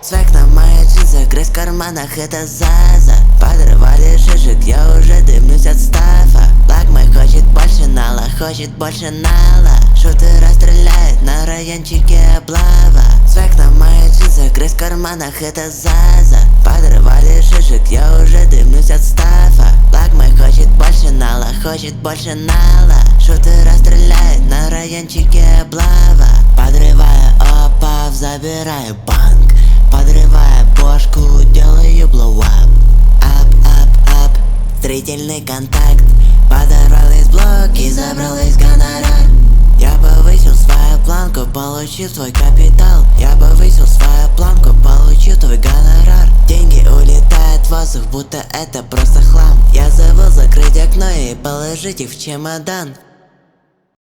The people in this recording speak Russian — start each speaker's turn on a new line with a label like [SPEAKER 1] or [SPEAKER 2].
[SPEAKER 1] Свек на моих джинсах, грязь в карманах, это Заза. Подрывали шишек, я уже дымлюсь от стафа. Блак мой хочет больше нала, хочет больше нала. Шутер стреляет на райончике облава. Свек на моих джинсах, грязь в карманах, это Заза. Подрывали шишек, я уже дымлюсь от стафа. Блак мой хочет больше нала, хочет больше нала. Шутер стреляет на райончике облава. Подрывая опав, забираю банк Подрывая бошку, делаю блоуап Ап, ап, ап, зрительный контакт. Подорвал из блоки, забрал из гонорар. Я повысил свою планку, получил свой капитал. Я повысил свою планку, получил твой гонорар. Деньги улетают в воздух, будто это просто хлам. Я забыл закрыть окно и положить их в чемодан